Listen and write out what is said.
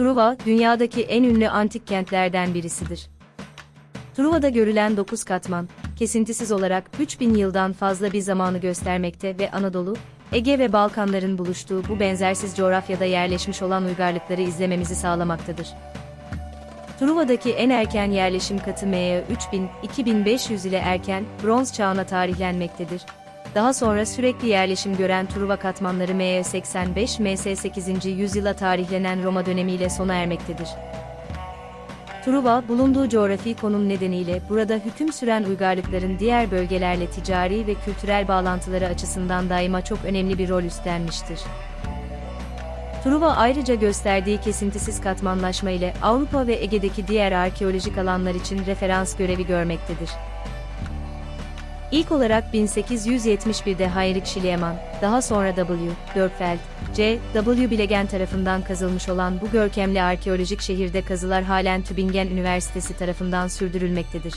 Truva, dünyadaki en ünlü antik kentlerden birisidir. Truva'da görülen 9 katman, kesintisiz olarak 3000 yıldan fazla bir zamanı göstermekte ve Anadolu, Ege ve Balkanların buluştuğu bu benzersiz coğrafyada yerleşmiş olan uygarlıkları izlememizi sağlamaktadır. Truva'daki en erken yerleşim katı M.Ö. 3000-2500 ile erken, bronz çağına tarihlenmektedir. Daha sonra sürekli yerleşim gören Truva katmanları M.Ö. 85 M.S. 8. yüzyıla tarihlenen Roma dönemiyle sona ermektedir. Truva, bulunduğu coğrafi konum nedeniyle burada hüküm süren uygarlıkların diğer bölgelerle ticari ve kültürel bağlantıları açısından daima çok önemli bir rol üstlenmiştir. Truva ayrıca gösterdiği kesintisiz katmanlaşma ile Avrupa ve Ege'deki diğer arkeolojik alanlar için referans görevi görmektedir. İlk olarak 1871'de Heinrich Schliemann, daha sonra W. Dörfeld, C. W. Bilegen tarafından kazılmış olan bu görkemli arkeolojik şehirde kazılar halen Tübingen Üniversitesi tarafından sürdürülmektedir.